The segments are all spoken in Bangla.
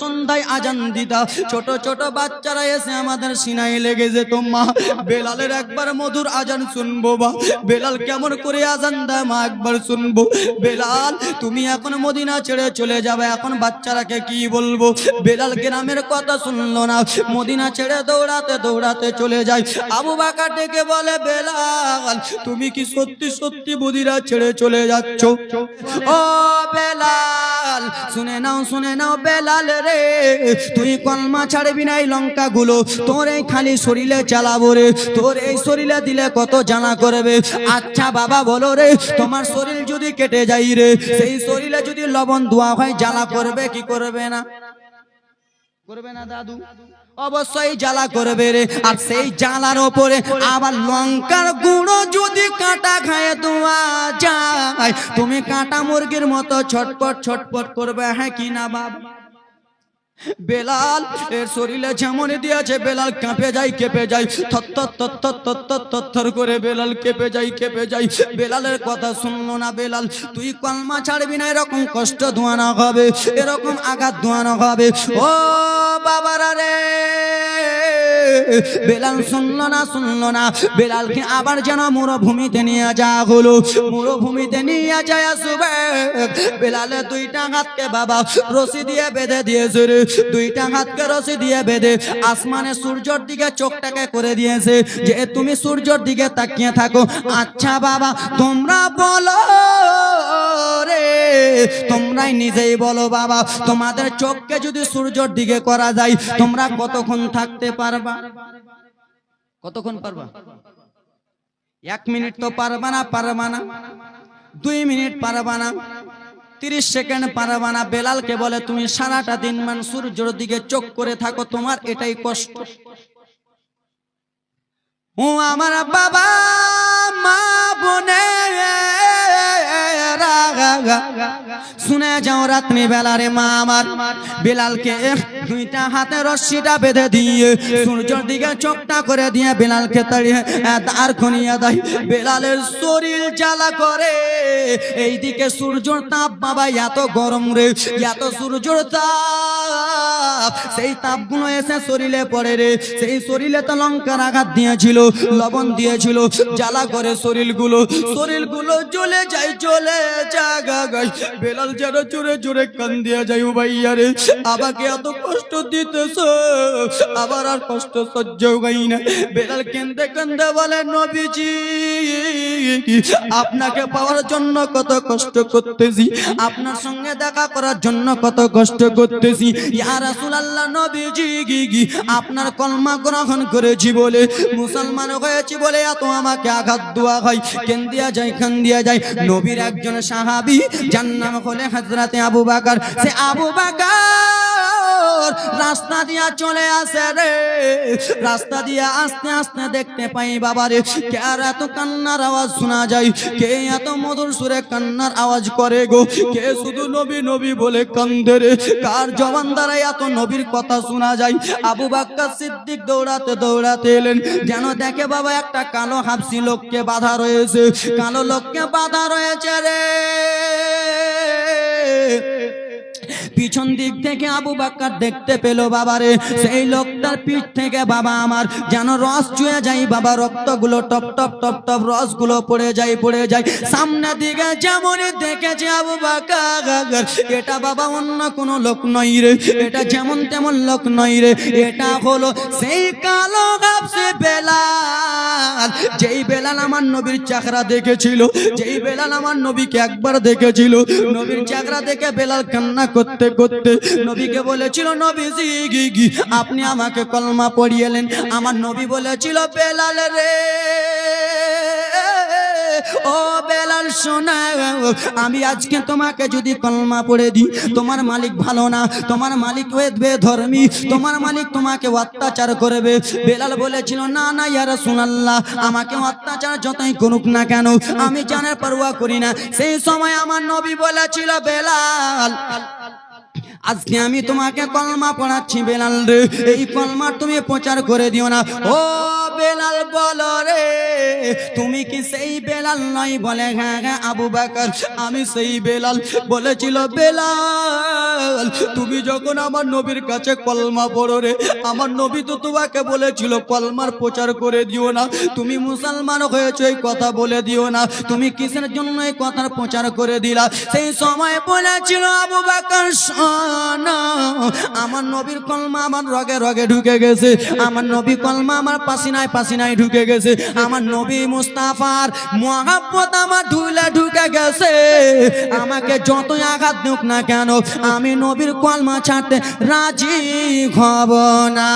সন্ধ্যায় আজান দিতা। ছোট ছোট বাচ্চারা এসে আমাদের সিনাই লেগে যেত, মা। বেলালের একবার মধুর আজান শুনব বা বেলাল কেমন করে আজান দেয়, মা, একবার শুনব। বেলাল, তুমি এখন মদিনা ছেড়ে চলে যাবে, এখন বাচ্চারাকে কি বলব? বেলাল গ্রামের কথা শুনলো না। মদিনা ছেড়ে দৌড়াতে দৌড়াতে চলে যায়। আবু বাকা ডেকে বলে, বেলাল, তুমি কি সত্যি সত্যি মদিনা ছেড়ে চলে যাচ্ছ? ও বেলাল, শুনে নাও শুনে নাও, বেলাল রে তুই কলমা ছাড়বি নাই লঙ্কা গুলো তোর এই খালি শরীরে চালাবো রে। তোর এই শরীরে দিলে কত জানা করবে। আচ্ছা বাবা, বলো রে, তোমার শরীর যদি কেটে যাই রে, সেই শরীরে যদি লবণ ধোয়া হয়, জ্বালা করবে কি করবে না? করবে না দাদু? অবশ্যই জ্বালা করবে রে। আর সেই জ্বালার ওপরে আবার লঙ্কার গুঁড়ো যদি কাঁটা খায় দোয়া যায়। তুমি কাঁটা মুরগির মতো ছটপট ছটপট করবে হ্যাঁ কি না বাবা? বেলাল, এর শরীরে ঝামনি দিয়েছে, বেলাল কাঁপে যাই কেঁপে যাই করে বেলাল কেঁপে যাই কেঁপে যাই বেলালের কথা শুনলো না বেলাল। তুই কলমা ছাড়বি না, এরকম কষ্ট ধোয়ানো হবে এরকম আঘাত ধোয়ানো হবে ও বাবার রে! বেলাল শুনলো না শুনলো না। বেলালকে আবার যেন মরুভূমিতে নিয়ে যাওয়া হলো। মরুভূমিতে নিয়ে যায় আসবে। বেলালে দুইটা হাতকে বাবা, রশি দিয়ে বেঁধে দিয়েছে রে। দুইটা হাতকে রশি দিয়ে বেঁধে আসমানে সূর্যর দিকে চোখটাকে করে দিয়েছে যে তুমি সূর্যর দিকে তাকিয়ে থাকো। আচ্ছা বাবা, তোমরা বলো তোমরাই নিজেই বলো বাবা, তোমাদের চোখকে যদি সূর্যর দিকে করা যায়, তোমরা কতক্ষণ থাকতে পারবা? কতক্ষণ পারবা? এক মিনিট তো পারবা না পারবা না। দুই মিনিট পারবা না। তিরিশ সেকেন্ড পারাবানা বেলালকে বলে, তুমি সারাটা দিন মান সূর্যর দিকে চোখ করে থাকো, তোমার এটাই কষ্ট। ও আমার বাবা, মা, বোনে শুনে যাও রাত্রি বেলারে মা আমার। বেলালকে দুইটা হাতে রশ্মিটা বেঁধে দিয়ে, সূর্যের দিকে চোখটা করে দিয়ে বেলালকে তাড়িয়ে তার খনিয়া দেয় বেলালের শরীর জ্বালা করে। এইদিকে সূর্যর তাপ বাবা, এত গরম রে, এত সূর্যর তাপ। সেই তাপগুলো এসে শরীরে পড়ে রে। সেই শরীরে তো লঙ্কার আঘাত দিয়েছিল, লবণ দিয়েছিল, জ্বালা করে শরীরগুলো। শরীরগুলো জ্বলে যায়, জ্বলে জাগা বেলাল যেন জোরে জোরে কান দিয়ে যাই ভাইয়া রে। আমাকে এত কষ্ট দিতেছ, আবার আর কষ্ট সহ্য গাই না। বেলাল কেন্দে কেন্দে বলে, নবীজি, আপনাকে পাওয়ার জন্য কত কষ্ট করতেছি। আপনার সঙ্গে দেখা করার জন্য কত কষ্ট করতেছি। ইয়া রাসূলুল্লাহ নবীজি আপনার কলমা গ্রহণ করেছি বলে, মুসলমান হয়েছি বলে এত আমাকে আঘাত দেওয়া হয়। কেন দিয়া যায় খান দিয়া যায়? নবীর একজন সাহাবী, যার নাম হলে হযরতে আবু বকর। সে আবু বকর, রাস্তা দিয়া চলে আসে রে। রাস্তা দিয়া আস্তে আস্তে দেখতে পাই বাবারে কে আর এত কান্নার আওয়াজ শোনা যায়? কে এত মধুর সুরে কান্নার আওয়াজ করে গো? কে শুধু নবী নবী বলে কান্দে রে? কার জবান দ্বারা এত নবীর কথা শোনা যায়। আবু বাক্কা সিদ্দিক দৌড়াতে দৌড়াতে এলেন। যেন দেখে বাবা, একটা কালো হাফসি লোককে বাধা রয়েছে। কালো লোককে বাধা রয়েছে রে। পিছন দিক থেকে আবু বাক্কার দেখতে পেল বাবারে। সেই লোকটার পিঠ থেকে বাবা আমার যেন রস চুয়ে যায়, বাবা রক্তগুলো টপ টপ টপ টপ রসগুলো পড়ে যায় পড়ে যায়। সামনের দিকে যেমনই দেখেছে আবু বাক্কার, এটা বাবা অন্য কোনো লোক নই রে, এটা যেমন তেমন লোক নই রে, এটা হলো সেই কালো গাবসে বেলাল। যেই বেলাল আমার নবীর চাকরা দেখেছিল, যেই বেলাল আমার নবীকে একবার দেখেছিল, নবীর চাকরা দেখে বেলাল কান্না করতে করতে। নবীকে বলেছিল, নবীজি আপনি আমাকে কলমা পড়িয়েলেন। আমার নবী বলেছিল, বেলাল রে, ও বেলাল শোনা, আমি আজকে তোমাকে যদি কলমা পড়ে দিই, তোমার মালিক ভালো না, তোমার মালিক বে ধর্মী তোমার মালিক তোমাকে অত্যাচার করবে। বেলাল বলেছিল, না না ইয়ারা সুনাল্লাহ আমাকে অত্যাচার যতই করুক না কেন, আমি জানার পরোয়া করি না। সেই সময় আমার নবী বলেছিল, বেলাল আজকে আমি তোমাকে কলমা পড়াচ্ছি, বেলাল রে। এই কলমা তুমি প্রচার করে দিও না। ও বেলাল, বলো রে, তুমি কি সেই বেলাল নয় বলে? হ্যাঁ হ্যাঁ আবু বাকর, আমি সেই বেলাল বলেছিল, বেলাল, তুমি যখন আমার নবীর কাছে কলমা পড়ো রে, আমার নবী তো তোমাকে বলেছিল, কলমার প্রচার করে দিও না। তুমি মুসলমান হয়েছো, এই কথা বলে দিও না। তুমি কিসের জন্য এই কথার প্রচার করে দিলা? সেই সময় বলেছিল আবু বাকর আমার নবীর কলমা আমার রগে রগে ঢুকে গেছে। আমার নবী কলমা আমার পাসিনায় পাসিনায় ঢুকে গেছে। আমার নবী মুস্তাফার মহাব্বত আমার ঢুলে ঢুকে গেছে। আমাকে যতই আঘাত দুক না কেন, আমি নবীর কলমা ছাড়তে রাজি হব না।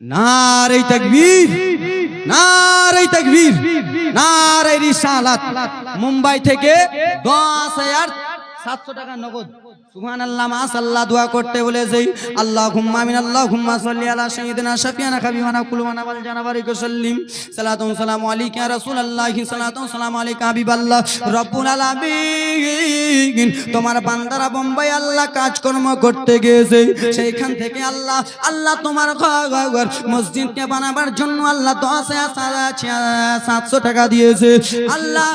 নারে তকবীর নারে তকবীর নারে রিসালাত। মুম্বাই থেকে দশ হাজার তোমার বান্দারা বোম্বাই আল্লাহ কাজকর্ম করতে গিয়েছে। সেইখান থেকে আল্লাহ আল্লাহ তোমার ঘর মসজিদকে বানাবার জন্য আল্লাহ দশ সাতশো টাকা দিয়েছে। আল্লাহ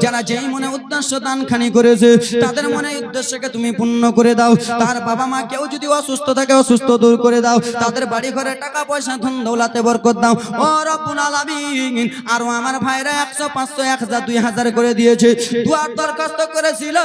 যারা যেই মনে উদ্দেশ্য দানখানি করেছে তাদের মনে উদ্দেশ্যকে তুমি পূর্ণ করে দাও। তার বাবা মা কেউ যদি অসুস্থ থাকে, অসুস্থ দূর করে দাও। তাদের বাড়ি ঘরে টাকা পয়সা, ধন দৌলাতে বরকত দাও। ও রব্বুল আলামিন, আর আমার ভাইরা একশো, পাঁচশো, এক হাজার, দুই হাজার করে দিয়েছে। দুয়ার দরখাস্ত করেছিল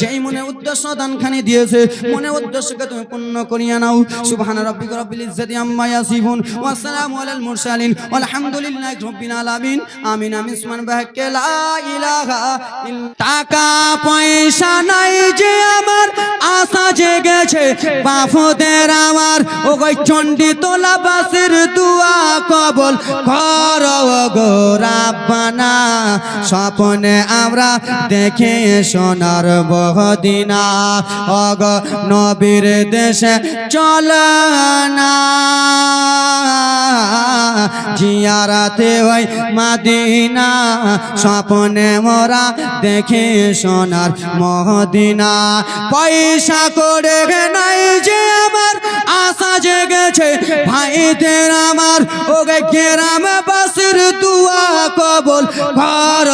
যেই মনে উদ্দেশ্য দানখানি দিয়েছে, মনে উদ্দেশ্যকে তুমি পূর্ণ করিয়া নাও। সুবহান রাব্বিকা রাব্বিল ইজ্জাতি আম্মা ইয়াসিফুন, ওয়া সালামু আলাল মুরসালিন আলহামদুলিল্লাহি রাব্বিল আলামিন। আমিন আমিন, সুবহান বাহকে লা ইলাহা ইল্লা টাকা পয়সা নাই যে আমার আশা জেগেছে। বাফুদের আমার ও গই চণ্ডী তোলা বাসের দুয়া কবল। ঘর গো রাব্বানা, স্বপনে আমরা দেখে সোনার বহদিনা। অগ নবীর দেশে চল না। জিয়ারাতে ওই মাদিনা, স্বপনে মোরা দেখে সোনার মহদিনা পয়সা করে নাই যে আমার আশা জেগেছে। ভাইদের আমার, ওগে কেরাম বাসের দুয়া কবল। ঘর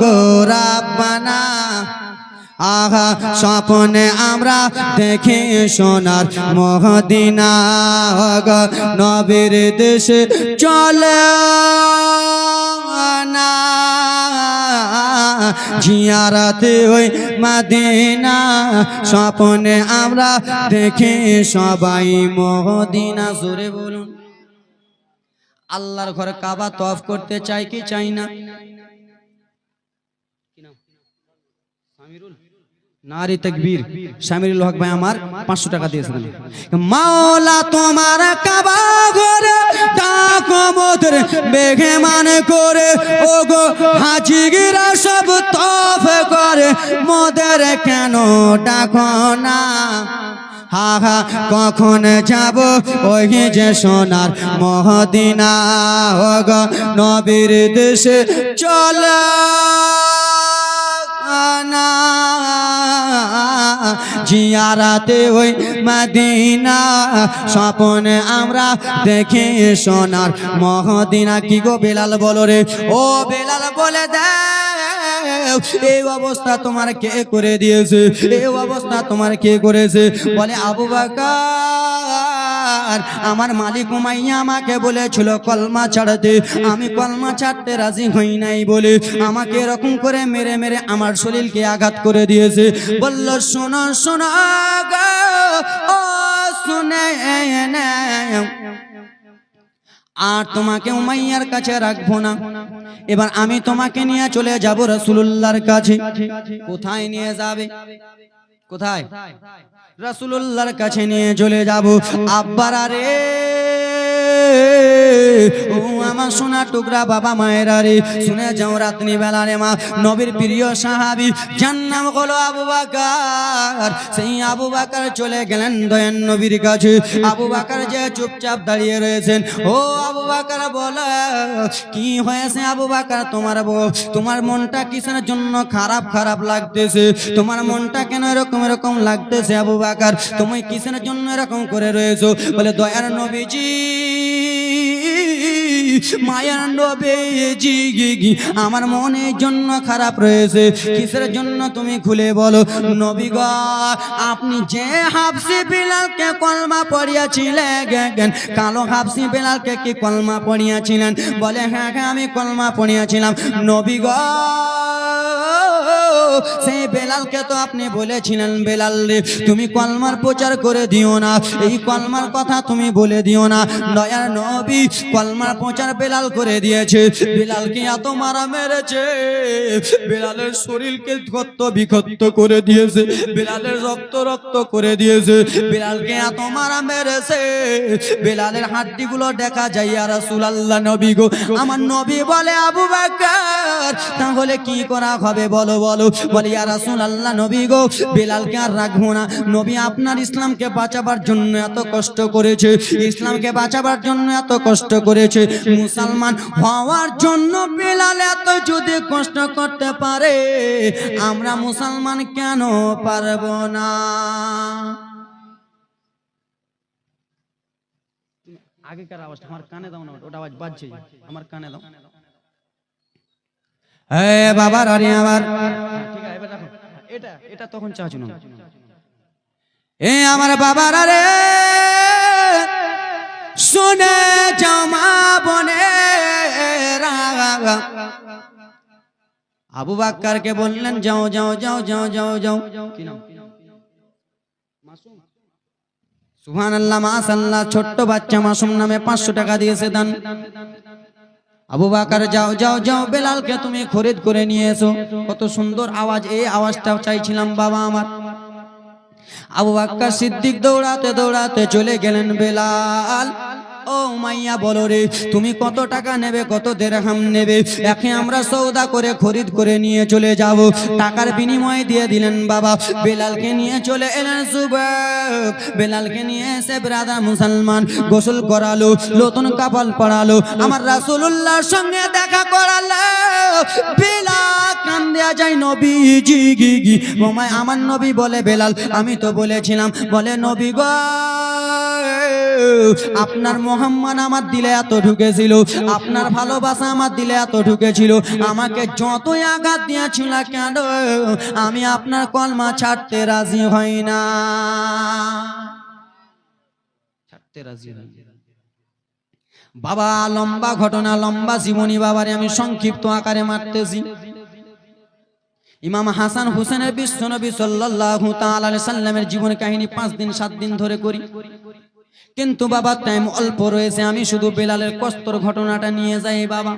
গোরাবানা আহা, স্বপনে আমরা দেখে সোনার মহদিনা নবীর দেশে চলে না জিয়ারাতে ওই মাদিনা, স্বপনে আমরা দেখে সবাই মদিনা। জোরে বলুন। আল্লাহর ঘরে কাবা তফ করতে চাই কি চাই না? নারী তকবীর। শামিরুল হক ভাই আমার পাঁচশো টাকা দিয়েছিলেন। মাওলা তোমার কাবা ঘরে ডাকো বেগে মানে করে। ও গো হাজিগিরা সব তফ করে। মোদের কেন ডাকো না? হা হা, কখন যাব ওই যে সোনার মহদিনা? ও গো নবীর দেশে চলা। না জিয়ারাতে ওই মাদিনা, স্বপনে আমরা দেখি সোনার মহদিনা। কি গো বেলাল বলো রে? ও বেলাল বলে দে এই অবস্থা তোমার কে করে দিয়েছে? এই অবস্থা তোমার কে করেছে? বলে আবু বাকার আমার মালিক উমাইয়া আমাকে বলেছিল, কলমা ছাড়তে আমি কলমা ছাড়তে রাজি হই নাই বলে আমাকে এরকম করে মেরে মেরে আমার শরীরকে আঘাত করে দিয়েছে। বলল, শোনো শোনো ও শুনে আর তোমাকে উমাইয়ার কাছে রাখব না। এবার আমি তোমাকে নিয়ে চলে যাব রসুল্লাহর কাছে। কোথায় নিয়ে যাবে? কোথায়? রসুল্লাহর কাছে নিয়ে চলে যাব। আব্বারা রে। আমার টুকরা বাবা মায়েরা রে শুনে যাও রাত্রি বেলা রে মা, নবীর প্রিয় সাহাবি, যার নাম হলো আবু বাকার। সেই আবু বাকার চলে গেলেন দয়ান নবীর কাছে। আবু বাকার যে চুপচাপ দাঁড়িয়ে রয়েছেন, ও আবু বাকার বলে, কি হয়েছে আবু বাকার তোমার তোমার মনটা কিসের জন্য খারাপ খারাপ লাগতেছে? তোমার মনটা কেন এরকম এরকম লাগতেছে আবু বাকার? তুমি কিসের জন্য এরকম করে রয়েছো? বলে, দয়ার নবীজি মায়ার নবীজি আমার মনের জন্য খারাপ রয়েছে, কিসের জন্য তুমি খুলে বলো? নবী আপনি যে হাফসি বিলালকে কলমা পড়িয়াছিলেন কালো হাফসি বিলালকে কি কলমা পড়িয়াছিলেন? বলে হ্যাঁ হ্যাঁ আমি কলমা পড়িয়াছিলাম। নবী গো সেই বেলালকে তো আপনি বলেছিলেন, বেলাল রে, তুমি কলমার প্রচার করে দিও না। এই কলমার কথা তুমি বলে দিও না। দয়ার নবী কলমার প্রচার বেলাল করে দিয়েছে। বেলালকে এত মারা মেরেছে। বেলালের শরীরকে ক্ষত বিক্ষত করে দিয়েছে। বেলালের রক্ত রক্ত করে দিয়েছে। বেলালকে এত মারা মেরেছে। বেলালের হাড্ডিগুলো দেখা যায় আর রাসূলুল্লাহ, নবী গো, আমার নবী বলে আবু বকর। তাহলে কি করা হবে? বলো বলো। বলে ইয়া রাসূলুল্লাহ নবী গো, বেলালকে আর রাখব না। নবী আপনার ইসলামকে বাঁচাবার জন্য এত কষ্ট করেছে, ইসলামকে বাঁচাবার জন্য এত কষ্ট করেছে। মুসলমান হওয়ার জন্য বেলাল এত যদি কষ্ট করতে পারে, আমরা মুসলমান কেন পারব না? আগেকার আওয়াজটা, আমার কানে দাও না, ওটা আওয়াজ বাজছে। আমার কানে দাও। হে বাবার আরে আমার এটা এটা তখন এ বাবার আরে শুনে জামা বনে আবু বাক্কারকে বললেন যাও যাও যাও যাও যাও যাও। সুহান আল্লাহ মাসাল্লাহ ছোট্ট বাচ্চা মাসুম নামে পাঁচশো টাকা দিয়েছে দান। আবু বাকার, যাও যাও যাও, বেলালকে তুমি খরিদ করে নিয়ে এসো। কত সুন্দর আওয়াজ, এই আওয়াজটাও চাইছিলাম বাবা আমার। আবু বাক্কা সিদ্দিক দৌড়াতে দৌড়াতে চলে গেলেন বেলাল। ও মাইয়া বলো রে, তুমি কত টাকা নেবে, কত দেড়হাম নেবে? একে আমরা সৌদা করে, খরিদ করে নিয়ে চলে যাব। টাকার বিনিময় দিয়ে দিলেন বাবা। বেলালকে নিয়ে চলে এলেন যুবক বেলালকে নিয়ে এসে ব্রাদার মুসলমান গোসল করালো, নতুন কাপড় পরালো। আমার রাসূলুল্লাহর সঙ্গে দেখা করালো। বেলাল কান দেয়া যায় নবী জি গি গি আমার নবী বলে, বেলাল, আমি তো বলেছিলাম, বলে নবী গো। আপনার মোহাম্মদ আমার দিলে এত ঢুকেছিল। আপনার ভালোবাসা আমার দিলে এত ঢুকেছিল। আমাকে যতই আঘাত দিয়েছিল কেন, আমি আপনার কলমা ছাড়তে রাজি হই না। বাবা, লম্বা ঘটনা, লম্বা জীবনী বাবারে আমি সংক্ষিপ্ত আকারে মারতেছি। ইমাম হাসান হুসেনের বিশ্বনবী তাআলা আলাইহি সাল্লামের জীবন কাহিনী পাঁচ দিন, সাত দিন ধরে করি। কিন্তু বাবা টাইম অল্প রয়েছে, আমি শুধু বেলালের কষ্টর ঘটনাটা নিয়ে যাই বাবা।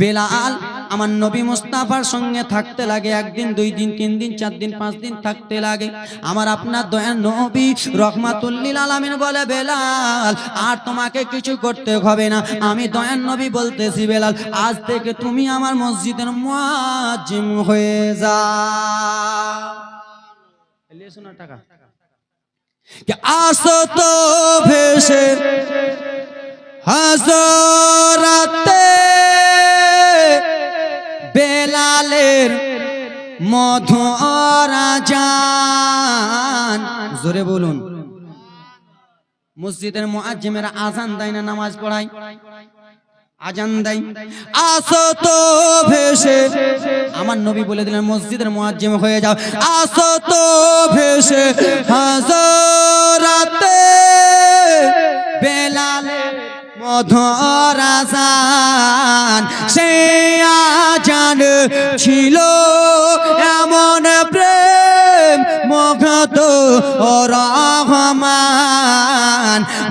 বেলাল আমার নবী মুস্তাফার সঙ্গে থাকতে লাগে, একদিন, দুই দিন, তিন দিন, চার দিন, পাঁচ দিন থাকতে লাগে। আমার আপনার দয়ার নবী রহমাতুল্লিল আলামিন বলে, বেলাল, আর তোমাকে কিছু করতে হবে না। আমি দয়ার নবী বলতেছি, বেলাল, আজ থেকে তুমি আমার মসজিদের মুয়াজ্জিম হয়ে যা টাকা। আসত ভেসে হাজরাতে বেলালের মধুরা যান জোরে বলুন। মসজিদের মোয়াজ্জিমেরা আজান দেয় না নামাজ পড়ায়? আজান দেয়। আসো তো ভেসে। আমার নবী বলে দিলেন মসজিদের মুআজ্জিম হয়ে যাও। আসো তো ভেসে। হাজরাতে বেলালে মধুর আজান। সে আজান ছিল এমন প্রেম মগত ও রহমান।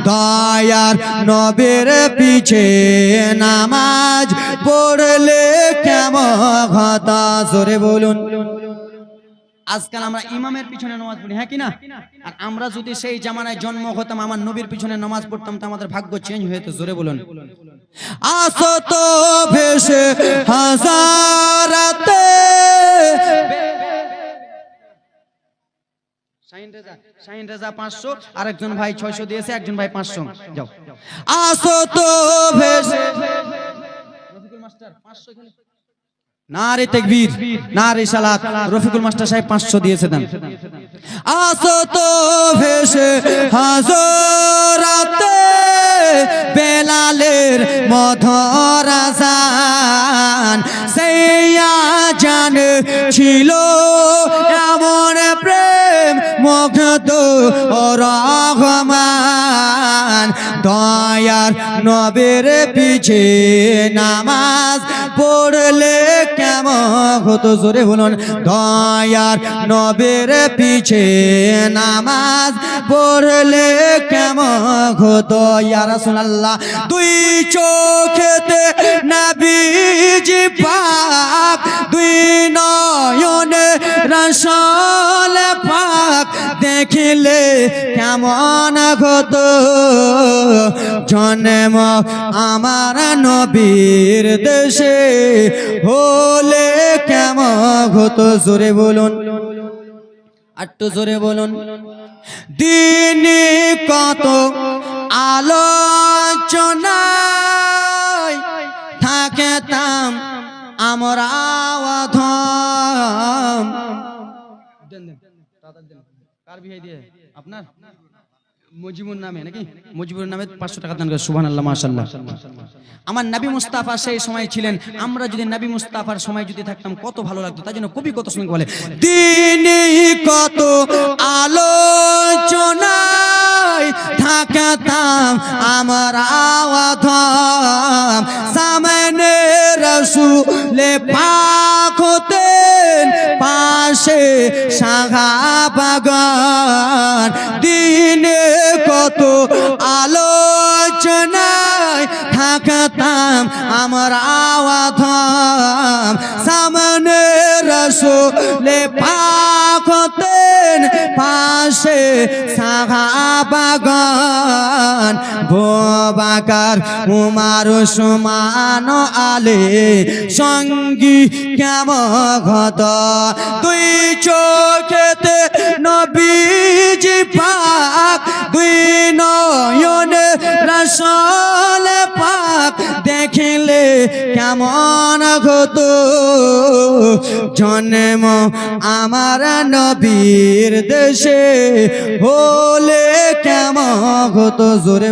দয়ার নবের পিছে নামাজ পড়লে কেমন হতা? জোরে বলুন। আজকাল আমরা ইমামের পিছনে নামাজ পড়ি হ্যাঁ কি না? আর আমরা যদি সেই জামানায় জন্ম হতাম, আমার নবীর পিছনে নামাজ পড়তাম, তো আমাদের ভাগ্য চেঞ্জ হয়ে যেত, জোরে বলুন। আসো তো ভেসে হাজারাতে পাঁচশো আর ভাই ছয়শো দিয়েছে একজন ভাই পাঁচশো। যাও। আসো তো ভেসে। তেকবীর সালাত। রফিকুল মাস্টার সাহেব পাঁচশো দিয়েছে দেন। আসো তো ভেসে। হাজরাতে বেলালের মধর আজান। সেইয়া জান ছিল এমন ও রহমান। দয়ার নবের পিছে নামাজ পড়লে কেমন হতো? জোরে বলুন, দয়ার নবের পিছে নামাজ পড়লে কেমন হতো? ইয়া রাসূলুল্লাহ, দুই চোখেতে নবীজি পাক, দুই নয়নে রসল দেখিলে কেমন হতো জন্ম আমার নবীর দেশে হলে কেমন হতো জোরে বলুন। আট্টু জোরে বলুন। দিনে কত আলোচনায় থাকেতাম আমরা আপনার? মুজিবুর নামে, নাকি? মুজিবুর নামে পাঁচশো টাকা দান করে সুবহান আল্লাহ মাশাল্লাহ আমার নবী মুস্তাফা সেই সময় ছিলেন, আমরা যদি নবী মুস্তাফার সময় যদি থাকতাম, কত ভালো লাগতো। তাই জন্য কবি কত শুনে বলে দিনে কত আলোচনায় আমার আওয়াধম সামনে রসুলে পাক পাশে বাগান। দিনে কত আলোচনায় থাকতাম আমার আওয়াধাম সামনে পাক হতেন পাশে সাঘা বাগান, বোবাকার উমার সমান আলে, সঙ্গী কেমন ঘত দুই চোখেতে নবীজি পাক, দুই নয়নে রসল পাক দেখিলে কেমন হতো? জন্ম আমার নবীর দেশে হলে কেমন হতো? জোরে